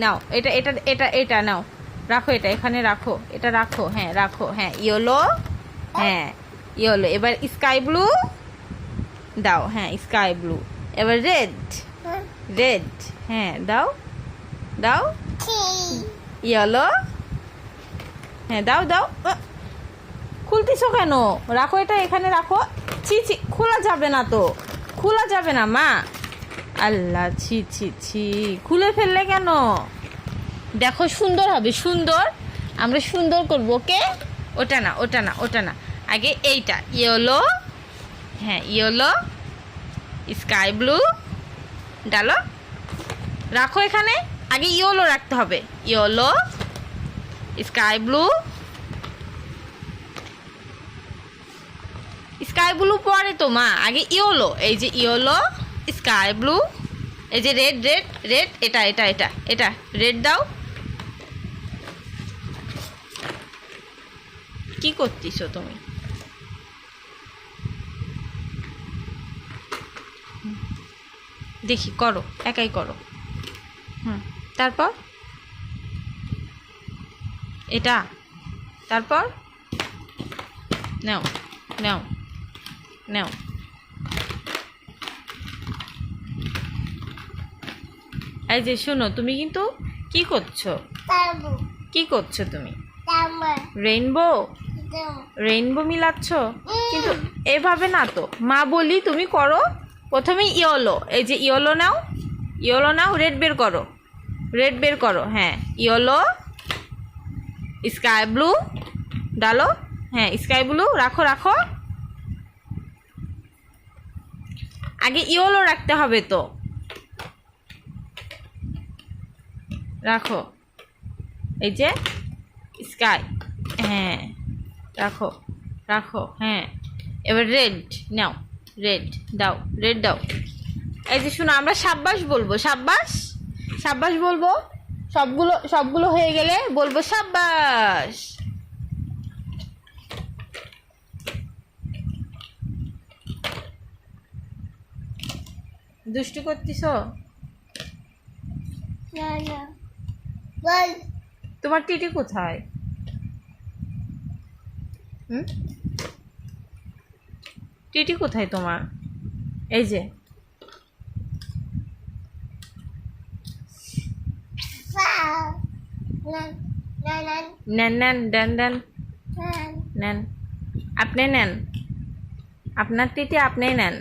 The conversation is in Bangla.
নাও, এটা এটা এটা এটা নাও। রাখো এটা, এখানে রাখো। এটা রাখো হ্যাঁ রাখো হ্যাঁ ইয়েলো হ্যাঁ ইয়েলো। এবার স্কাই ব্লু দাও হ্যাঁ স্কাই ব্লু। এবার রেড রেড হ্যাঁ দাও দাও। ইয়েলো হ্যাঁ দাও দাও। খুলতেছো কেন? রাখো এটা, এখানে রাখো। ছি ছি, খোলা যাবে না তো। খোলা যাবে না, মা। আল্লাহ ছি ছি ছি। খুলে ফেললে কেন? দেখো, সুন্দর হবে, সুন্দর। আমরা সুন্দর করব, ওকে? ওটা না ওটা না ওটা না। আগে এইটা, ইয়েলো হ্যাঁ ইয়েলো, স্কাই ব্লু, ডালো। রাখো এখানে, আগে ইয়েলো রাখতে হবে। Yellow, sky blue. Sky blue পরে তো, মা, আগে ইয়েলো, এই যে ইয়েলো। স্কাই ব্লু, এই যে রেড রেড রেড, এটা এটা এটা এটা, রেড দাও। কি করতিছো তুমি? দেখি, করো, একাই করো। হুম, তারপর? এটা, তারপর? নাও নাও নাও। এই যে শোনো তুমি কিন্তু কি করছ? কি করছ তুমি? রেইনবো রেইনবো মিলাচ্ছ? কিন্তু এভাবে না তো। মা বলি তুমি করো প্রথমে ইয়েলো। এই যে ইয়েলো নাও ইয়েলো নাও রেড বের করো। রেড বের করো হ্যাঁ। ইয়েলো স্কাই ব্লু ডালো। হ্যাঁ স্কাই ব্লু রাখো রাখো। আগে ইয়েলো রাখতে হবে তো। রাখো। এই যে স্কাই হ্যাঁ রাখো রাখো হ্যাঁ। এবার রেড নাও রেড দাও রেড দাও। এই যে শোনো, আমরা সাব্বাস বলব, সাব্বাস? সাব্বাস বলব? সবগুলো সবগুলো হয়ে গেলে বলব সাব্বাস। দুষ্টু করতিস তোমার টিটি কোথায়? হুম? টিটি কোথায় তোমার? এই যে। নেন নেন দেন দেন। নেন। আপনি নেন। আপনার টিটি আপনি নেন।